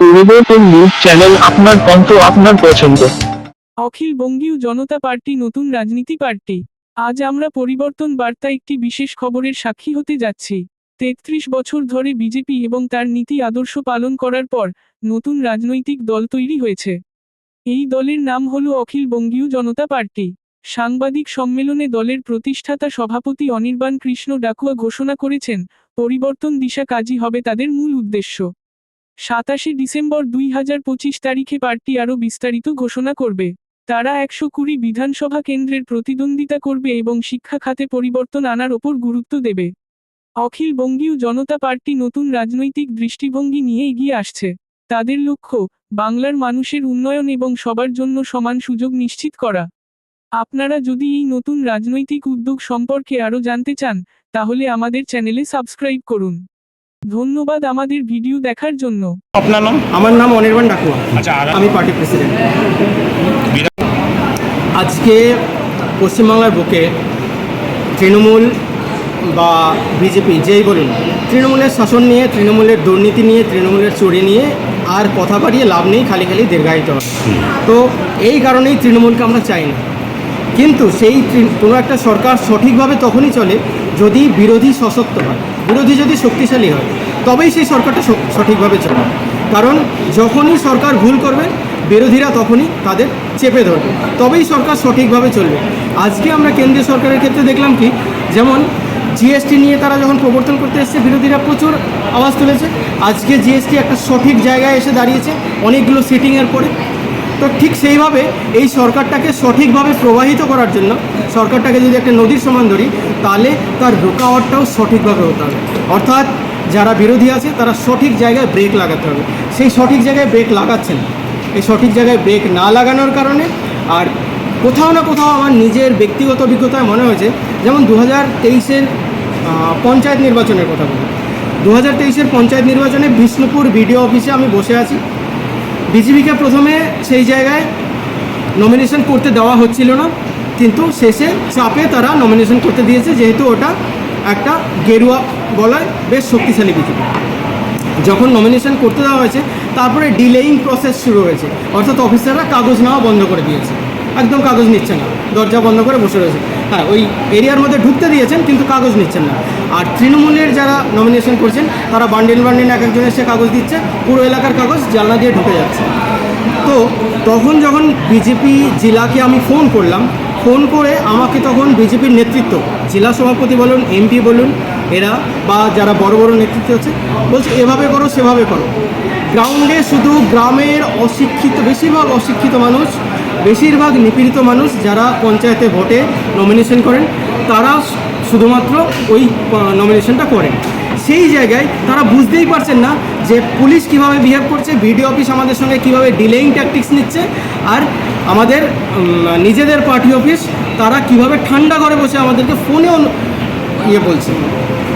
পরিবর্তন news channel আপনার কণ্ঠ আপনার পছন্দ। অখিল বঙ্গীয় জনতা পার্টি, নতুন রাজনীতি পার্টি। আজ আমরা পরিবর্তন বার্তা একটি বিশেষ খবরের সাক্ষী হতে যাচ্ছি। তেত্রিশ বছর ধরে বিজেপি এবং তার নীতি আদর্শ পালন করার পর নতুন রাজনৈতিক দল তৈরি হয়েছে। এই দলের নাম হল অখিল বঙ্গীয় জনতা পার্টি। সাংবাদিক সম্মেলনে দলের প্রতিষ্ঠাতা সভাপতি অনির্বাণ কৃষ্ণ ডাকুয়া ঘোষণা করেছেন, পরিবর্তন দিশা কাজই হবে তাদের মূল উদ্দেশ্য। সাতাশে ডিসেম্বর দুই হাজার পঁচিশ তারিখে পার্টি আরও বিস্তারিত ঘোষণা করবে। তারা একশো কুড়ি বিধানসভা কেন্দ্রের প্রতিদ্বন্দ্বিতা করবে এবং শিক্ষা খাতে পরিবর্তন আনার ওপর গুরুত্ব দেবে। অখিল বঙ্গীয় জনতা পার্টি নতুন রাজনৈতিক দৃষ্টিভঙ্গি নিয়ে এগিয়ে আসছে। তাদের লক্ষ্য, বাংলার মানুষের উন্নয়ন এবং সবার জন্য সমান সুযোগ নিশ্চিত করা। আপনারা যদি এই নতুন রাজনৈতিক উদ্যোগ সম্পর্কে আরও জানতে চান, তাহলে আমাদের চ্যানেলে সাবস্ক্রাইব করুন। ধন্যবাদ আমাদের ভিডিও দেখার জন্য। আপনার নাম? আমার নাম অনির্বাণ ডাকুয়া আচ্ছা আমি পার্টি প্রেসিডেন্ট। আজকে পশ্চিমবাংলার বুকে তৃণমূল বা বিজেপি যেই বলুন তৃণমূলের শাসন নিয়ে তৃণমূলের দুর্নীতি নিয়ে তৃণমূলের চুরি নিয়ে আর কথা বাড়িয়ে লাভ নেই খালি খালি দীর্ঘায়িত হয়। তো এই কারণেই তৃণমূলকে আমরা চাই না। কিন্তু সেই কোনো একটা সরকার সঠিকভাবে তখনই চলে যদি বিরোধী সশক্ত হয়, বিরোধী যদি শক্তিশালী হয়, তবেই সেই সরকারটা সঠিকভাবে চলবে। কারণ যখনই সরকার ভুল করবে, বিরোধীরা তখনই তাদের চেপে ধরবে। তবেই সরকার সঠিকভাবে চলবে। আজকে আমরা কেন্দ্রীয় সরকারের ক্ষেত্রে দেখলাম কি, যেমন জিএসটি নিয়ে তারা যখন প্রবর্তন করতে এসছে, বিরোধীরা প্রচুর আওয়াজ তুলেছে। আজকে জিএসটি একটা সঠিক জায়গায় এসে দাঁড়িয়েছে অনেকগুলো সিটিংয়ের পরে। তো ঠিক সেইভাবে এই সরকারটাকে সঠিকভাবে প্রবাহিত করার জন্য সরকারটাকে যদি একটা নদীর সমান ধরি, তাহলে তার রোকাওয়ারটাও সঠিকভাবে হতে হবে। অর্থাৎ যারা বিরোধী আছে, তারা সঠিক জায়গায় ব্রেক লাগাতে হবে। সেই সঠিক জায়গায় ব্রেক লাগাচ্ছেন। এই সঠিক জায়গায় ব্রেক না লাগানোর কারণে আর কোথাও না কোথাও আমার নিজের ব্যক্তিগত অভিজ্ঞতায় মনে হয়েছে, যেমন দু হাজার তেইশের পঞ্চায়েত নির্বাচনের কথা বলি। দু হাজার তেইশের পঞ্চায়েত নির্বাচনে বিষ্ণুপুর বিডিও অফিসে আমি বসে আছি। বিজেপিকে প্রথমে সেই জায়গায় নমিনেশন করতে দেওয়া হচ্ছিল না, কিন্তু শেষে চাপে তারা নমিনেশন করতে দিয়েছে, যেহেতু ওটা একটা গেরুয়া বলায় বেশ শক্তিশালী বিজেপি যখন নমিনেশন করতে দেওয়া হয়েছে, তারপরে ডিলেইং প্রসেস শুরু হয়েছে, অর্থাৎ অফিসাররা কাগজ নেওয়া বন্ধ করে দিয়েছে। একদম কাগজ নিচ্ছে না। দরজা বন্ধ করে বসে রয়েছে হ্যাঁ ওই এরিয়ার মধ্যে ঢুকতে দিয়েছেন, কিন্তু কাগজ নিচ্ছেন না। আর তৃণমূলের যারা নমিনেশন করছেন, তারা বান্ডিল বান্ডিল এক একজন এসে কাগজ দিচ্ছে, পুরো এলাকার কাগজ জানলা দিয়ে ঢুকে যাচ্ছে। তো তখন যখন বিজেপি জেলাকে আমি ফোন করলাম ফোন করে আমাকে তখন বিজেপির নেতৃত্ব, জেলা সভাপতি বলুন এমপি বলুন, এরা বা যারা বড় বড় নেতৃত্ব আছে, বলছে, এভাবে করো, সেভাবে করো। গ্রাউন্ডে শুধু গ্রামের অশিক্ষিত, বেশিরভাগ অশিক্ষিত মানুষ বেশিরভাগ নিপীড়িত মানুষ যারা পঞ্চায়েতে ভোটে নমিনেশন করেন, তারা শুধুমাত্র ওই নমিনেশনটা করেন। সেই জায়গায় তারা বুঝতেই পারছেন না যে পুলিশ কীভাবে বিহেভ করছে বিডিও অফিস আমাদের সঙ্গে কীভাবে ডিলেইং ট্যাকটিক্স নিচ্ছে, আর আমাদের নিজেদের পার্টি অফিস তারা কীভাবে ঠান্ডা ঘরে বসে আমাদেরকে ফোনেও ইয়ে বলছে।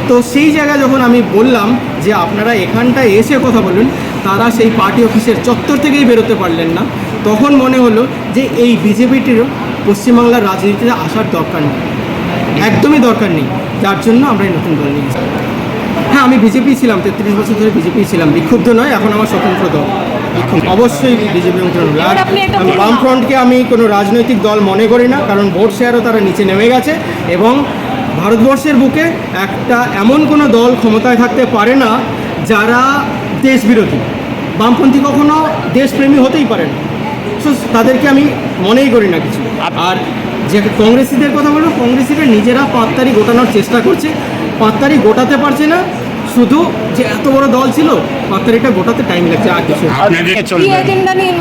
তো সেই জায়গায় যখন আমি বললাম যে আপনারা এখানটায় এসে কথা বলুন, তারা সেই পার্টি অফিসের চত্বর থেকেই বেরোতে পারলেন না। তখন মনে হলো যে এই বিজেপিটিরও পশ্চিমবাংলার রাজনীতিতে আসার দরকার নেই। একদমই দরকার নেই। যার জন্য আমরা এই নতুন দল নিয়েছি। হ্যাঁ আমি বিজেপি ছিলাম তেত্রিশ বছর ধরে বিজেপি ছিলাম বিক্ষুব্ধ নয় এখন আমার স্বতন্ত্র দল। অবশ্যই বিজেপি আর বামফ্রন্টকে আমি কোনো রাজনৈতিক দল মনে করি না কারণ ভোট শেয়ারও তারা নিচে নেমে গেছে এবং ভারতবর্ষের বুকে একটা এমন কোনো দল ক্ষমতায় থাকতে পারে না যারা দেশ বিরোধী বামপন্থী কখনো দেশপ্রেমী হতেই পারে না। So, তাদেরকে আমি মনেই করি না কিছু। আর যে কংগ্রেসিদের কথা বলব কংগ্রেসিরা নিজেরা পাঁচ তারিখ গোটানোর চেষ্টা করছে। পাঁচ তারিখ গোটাতে পারছে না শুধু যে এত বড় দল ছিল পাঁচ তারিখটা গোটাতে টাইম লাগছে আর কিছু নিয়ে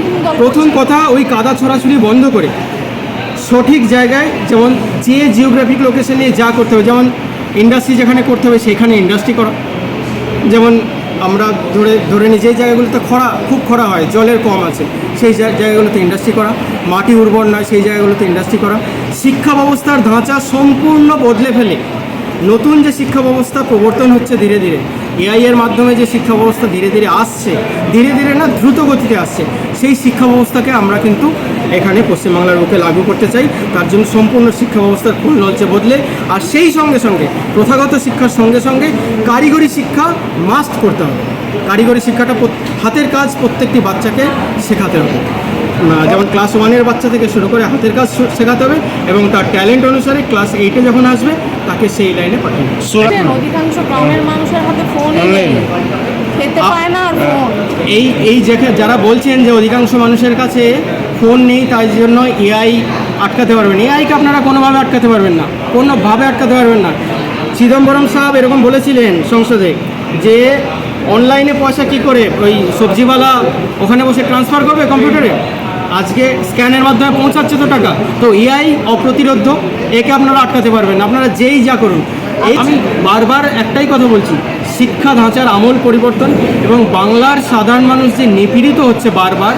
প্রথম কথা ওই কাদা ছড়াছড়ি বন্ধ করে। সঠিক জায়গায় যেমন যে জিওগ্রাফিক লোকেশনে যা করতে হবে যেমন ইন্ডাস্ট্রি যেখানে করতে হবে সেখানে ইন্ডাস্ট্রি করা। যেমন আমরা ধরে ধরে নিই যে জায়গাগুলোতে খরা, খুব খরা হয়, জলের কম আছে, সেই জায়গাগুলোতে ইন্ডাস্ট্রি করা, মাটি উর্বর নয়, সেই জায়গাগুলোতে ইন্ডাস্ট্রি করা। শিক্ষা ব্যবস্থার ধাঁচা সম্পূর্ণ বদলে ফেলে। নতুন যে শিক্ষা ব্যবস্থা প্রবর্তন হচ্ছে ধীরে ধীরে, এআই এর মাধ্যমে যে শিক্ষা ব্যবস্থা ধীরে ধীরে আসছে, ধীরে ধীরে না দ্রুত গতিতে আসছে, সেই শিক্ষা ব্যবস্থাকে আমরা কিন্তু এখানে পশ্চিমবাংলার বুকে লাগু করতে চাই। তার জন্য সম্পূর্ণ শিক্ষা ব্যবস্থার ফুল নলচে বদলে, আর সেই সঙ্গে সঙ্গে, প্রথাগত শিক্ষার সঙ্গে সঙ্গে কারিগরি শিক্ষা মাস্ট করতে হবে। কারিগরি শিক্ষাটা হাতের কাজ প্রত্যেকটি বাচ্চাকে শেখাতে হবে। যেমন ক্লাস ওয়ানের বাচ্চা থেকে শুরু করে হাতের কাজ শেখাতে হবে এবং তার ট্যালেন্ট অনুসারে ক্লাস এইটে যখন আসবে তাকে সেই লাইনে পাঠানো অধিকাংশ গ্রামের মানুষের হাতে ফোনই খেতে পায় না ফোন এই এই যেখা- যারা বলছেন যে অধিকাংশ মানুষের কাছে ফোন নেই তাই জন্য এআই আটকাতে পারবেন এআইকে আপনারা কোনোভাবে আটকাতে পারবেন না কোনোভাবে আটকাতে পারবেন না। চিদম্বরম সাহেব এরকম বলেছিলেন সংসদে যে অনলাইনে পয়সা কি করে ওই সবজিওয়ালা ওখানে বসে ট্রান্সফার করবে কম্পিউটারে আজকে স্ক্যানের মাধ্যমে পৌঁছাচ্ছে তো টাকা। তো এআই অপ্রতিরোধ একে আপনারা আটকাতে পারবেন আপনারা যেই যা করুন। আমি বারবার একটাই কথা বলছি, শিক্ষা ধাঁচার আমল পরিবর্তন এবং বাংলার সাধারণ মানুষ যে নিপীড়িত হচ্ছে বারবার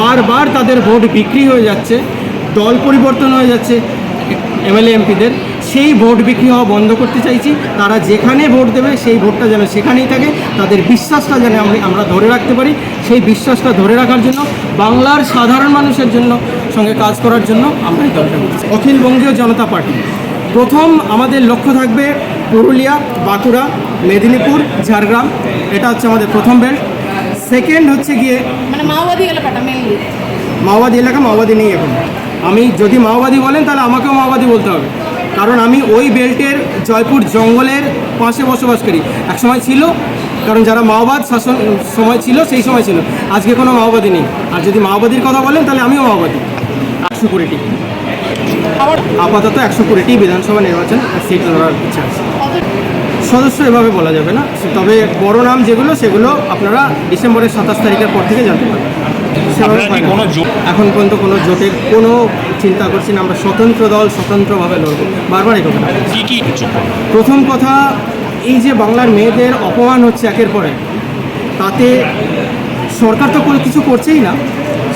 বারবার তাদের ভোট বিক্রি হয়ে যাচ্ছে, দল পরিবর্তন হয়ে যাচ্ছে, এমএলএ, এমপিদের। সেই ভোট বিক্রি হওয়া বন্ধ করতে চাইছি। তারা যেখানে ভোট দেবে সেই ভোটটা যেন সেখানেই থাকে। তাদের বিশ্বাসটা যেন আমরা আমরা ধরে রাখতে পারি। সেই বিশ্বাসটা ধরে রাখার জন্য বাংলার সাধারণ মানুষের জন্য সঙ্গে কাজ করার জন্য আমরা এই দলটা করছি অখিল বঙ্গীয় জনতা পার্টি। প্রথম আমাদের লক্ষ্য থাকবে পুরুলিয়া বাঁকুড়া মেদিনীপুর ঝাড়গ্রাম। এটা হচ্ছে আমাদের প্রথম বেল্ট সেকেন্ড হচ্ছে গিয়ে মানে মাওবাদী এলাকাটা মেনলি মাওবাদী এলাকা মাওবাদী নেই এখন। আমি যদি মাওবাদী বলেন তাহলে আমাকেও মাওবাদী বলতে হবে। কারণ আমি ওই বেল্টের জয়পুর জঙ্গলের পাশে বসবাস করি। এক সময় ছিল, কারণ যারা মাওবাদ শাসন, সময় ছিল, সেই সময় ছিল। আজকে কোনো মাওবাদী নেই। আর যদি মাওবাদীর কথা বলেন, তাহলে আমিও মাওবাদী। একশো কুড়িটি। আপাতত একশো কুড়িটি বিধানসভা নির্বাচন সিট লড়ার ইচ্ছা আছে। সদস্য এভাবে বলা যাবে না। তবে বড় নাম যেগুলো, সেগুলো আপনারা ডিসেম্বরের সাতাশ তারিখের পর থেকে জানতে পারবেন। এখন পর্যন্ত কোনো জোটের কোনো চিন্তা করছি না আমরা স্বতন্ত্র দল স্বতন্ত্রভাবে লড়ব। বারবার এই কথাটা বলছি। কি কি কিছু প্রথম কথা এই যে বাংলার মেয়েদের অপমান হচ্ছে একের পর এক তাতে সরকার তো কোনো কিছু করছেই না।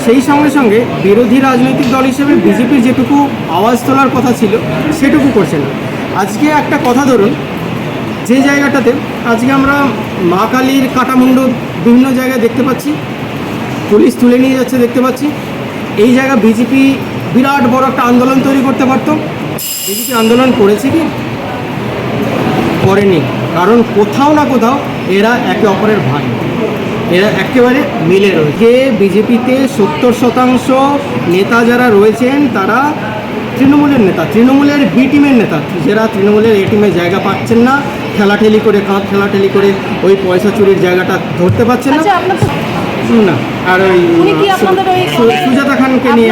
সেই সঙ্গে সঙ্গে বিরোধী রাজনৈতিক দল হিসেবে বিজেপির যেটুকু আওয়াজ তোলার কথা ছিল সেটুকু করছে না। আজকে একটা কথা ধরুন যে জায়গাটাতে আজকে আমরা মা কালীর কাটামুন্ডু বিভিন্ন জায়গায় দেখতে পাচ্ছি পুলিশ তুলে নিয়ে যাচ্ছে দেখতে পাচ্ছি। এই জায়গা বিজেপি বিরাট বড় একটা আন্দোলন তৈরি করতে পারতো। বিজেপি আন্দোলন করেছে কি? করেনি। কারণ কোথাও না কোথাও এরা একে অপরের ভাই। এরা একেবারে মিলে রয়েছে। বিজেপিতে সত্তর শতাংশ নেতা যারা রয়েছেন, তারা তৃণমূলের নেতা। তৃণমূলের বি টিমের নেতা। যারা তৃণমূলের এ টিমে জায়গা পাচ্ছেন না, ঠেলাঠেলি করে কাঁধ ঠেলাঠেলি করে ওই পয়সা চুরির জায়গাটা ধরতে পারছেন না। আচ্ছা না আর ওই সুজাতা খানকে নিয়ে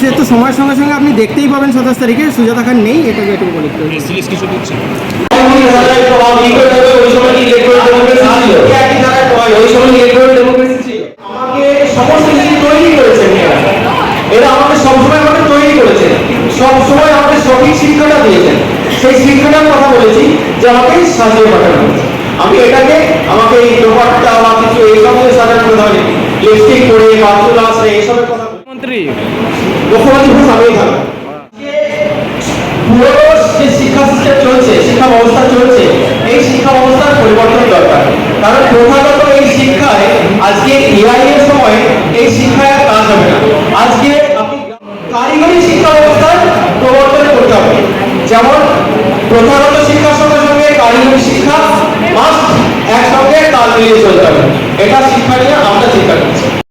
সে তো সময়ের সঙ্গে সঙ্গে আপনি দেখতেই পাবেন সাতাশ তারিখে সুজাতা খান নেই এটাকে একটু বলে এরা। সবসময় আমাকে তৈরি করেছেন। সবসময় আমাকে সঠিক শিক্ষাটা দিয়েছেন। সেই শিক্ষাটার কথা বলেছি যে আমাকে সাজিয়ে পাঠানো আমি এটাকে আমাকে এই দোপাট্টা বা কিছু এই সমস্ত সাজানো কথা হয়নি লিপস্টিক পরে বা চুল আসে এইসবের কথা মন্ত্রী। মুখ্যমন্ত্রী খুব সামনেই থাকবে। পুরো যে শিক্ষা সিস্টেম চলছে শিক্ষা ব্যবস্থা চলছে এই শিক্ষা ব্যবস্থার পরিবর্তন দরকার। কারণ প্রথাগত এই শিক্ষায় আজকে এআই এর সময় এই শিক্ষায় আর কাজ হবে না। আজকে আপনি কারিগরি শিক্ষা ব্যবস্থার প্রবর্তন করতে হবে। যেমন প্রথাগত শিক্ষার সঙ্গে সঙ্গে কারিগরি শিক্ষা মাস্ট একসঙ্গে তাল মিলিয়ে চলতে হবে। এটা শিক্ষা নিয়ে আমরা চিন্তা করছি।